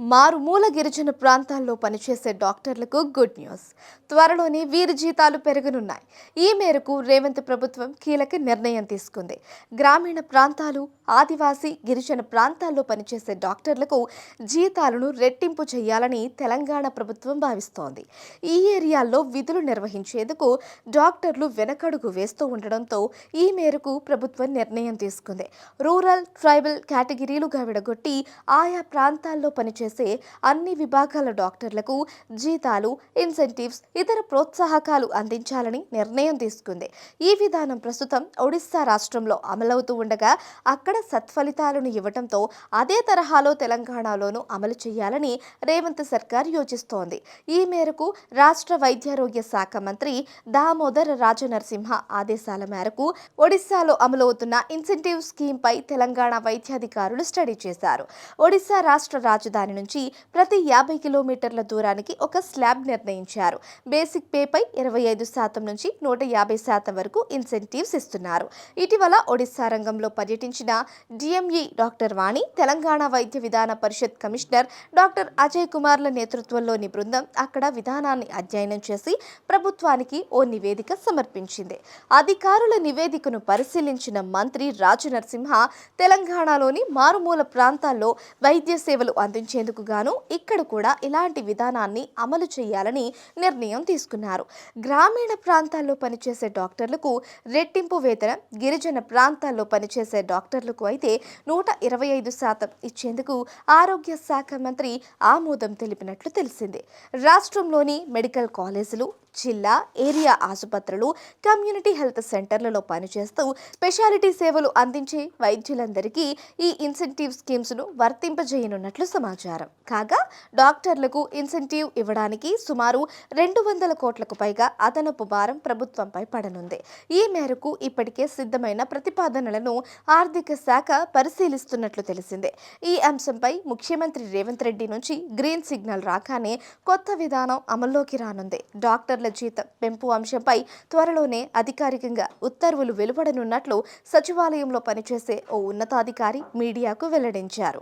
మారుమూల గిరిజన ప్రాంతాల్లో పనిచేసే డాక్టర్లకు గుడ్ న్యూస్. త్వరలోనే వీరి జీతాలు పెరగనున్నాయి. ఈ మేరకు రేవంత్ ప్రభుత్వం కీలక నిర్ణయం తీసుకుంది. గ్రామీణ ప్రాంతాలు ఆదివాసీ గిరిజన ప్రాంతాల్లో పనిచేసే డాక్టర్లకు జీతాలను రెట్టింపు చేయాలని తెలంగాణ ప్రభుత్వం భావిస్తోంది. ఈ ఏరియాల్లో విధులు నిర్వహించేందుకు డాక్టర్లు వెనకడుగు వేస్తూ ఉండడంతో ఈ మేరకు ప్రభుత్వం నిర్ణయం తీసుకుంది. రూరల్ ట్రైబల్ కేటగిరీలుగా విడగొట్టి ఆయా ప్రాంతాల్లో పనిచేసే అన్ని విభాగాల డాక్టర్లకు జీతాలు ఇన్సెంటివ్స్ ఇతర ప్రోత్సాహకాలు అందించాలని నిర్ణయం తీసుకుంది. ఈ విధానం ప్రస్తుతం ఒడిస్సా రాష్ట్రంలో అమలవుతూ ఉండగా అక్కడ సత్ఫలితాలను ఇవ్వడంతో అదే తరహాలో తెలంగాణలోనూ అమలు చేయాలని రేవంత్ సర్కార్ యోచిస్తోంది. ఈ మేరకు రాష్ట్ర వైద్యారోగ్య శాఖ మంత్రి దామోదర్ రాజనరసింహ ఆదేశాల మేరకు ఒడిశాలో అమలవుతున్న ఇన్సెంటివ్ స్కీమ్ పై తెలంగాణ వైద్యాధికారులు స్టడీ చేశారు. ఒడిశా రాష్ట్ర రాజధాని నుంచి ప్రతి యాభై కిలోమీటర్ల దూరానికి ఒక స్లాబ్ నిర్ణయించారు. బేసిక్ పేపై ఇరవై ఐదు శాతం నుంచి నూట యాభై శాతం వరకు ఇన్సెంటివ్స్ ఇస్తున్నారు. ఇటీవల ఒడిశా రంగంలో పర్యటించిన డిఎంఈ డాక్టర్ వాణి తెలంగాణ వైద్య విధాన పరిషత్ కమిషనర్ డాక్టర్ అజయ్ కుమార్ల నేతృత్వంలోని బృందం అక్కడ విధానాన్ని అధ్యయనం చేసి ప్రభుత్వానికి ఓ నివేదిక సమర్పించింది. అధికారుల నివేదికను పరిశీలించిన మంత్రి రాజు నరసింహ తెలంగాణలోని మారుమూల ప్రాంతాల్లో వైద్య సేవలు అందించేందుకు గాను ఇక్కడ కూడా ఇలాంటి విధానాన్ని అమలు చేయాలని నిర్ణయం తీసుకున్నారు. గ్రామీణ ప్రాంతాల్లో పనిచేసే డాక్టర్లకు రెట్టింపు వేతనం గిరిజన ప్రాంతాల్లో పనిచేసే డాక్టర్లకు అయితే నూట ఇరవై ఐదు శాతం ఇచ్చేందుకు ఆరోగ్య శాఖ మంత్రి ఆమోదం తెలిపినట్లు తెలిసింది. రాష్ట్రంలోని మెడికల్ కాలేజీలు జిల్లా ఏరియా ఆసుపత్రులు కమ్యూనిటీ హెల్త్ సెంటర్లలో పనిచేస్తూ స్పెషాలిటీ సేవలు అందించే వైద్యులందరికీ ఈ ఇన్సెంటివ్ స్కీమ్స్ను వర్తింపజేయనున్నట్లు సమాచారం. కాగా డాక్టర్లకు ఇన్సెంటివ్ ఇవ్వడానికి సుమారు రెండు వందల కోట్లకు పైగా అదనపు భారం ప్రభుత్వంపై పడనుంది. ఈ మేరకు ఇప్పటికే సిద్ధమైన ప్రతిపాదనలను ఆర్థిక శాఖ పరిశీలిస్తున్నట్లు తెలిసిందే. ఈ అంశంపై ముఖ్యమంత్రి రేవంత్ రెడ్డి నుంచి గ్రీన్ సిగ్నల్ రాగానే కొత్త విధానం అమల్లోకి రానుంది. డాక్టర్ డాక్టర్ల జీతం పెంపు అంశంపై త్వరలోనే అధికారికంగా ఉత్తర్వులు వెలువడనున్నట్లు సచివాలయంలో పనిచేసే ఓ ఉన్నతాధికారి మీడియాకు వెల్లడించారు.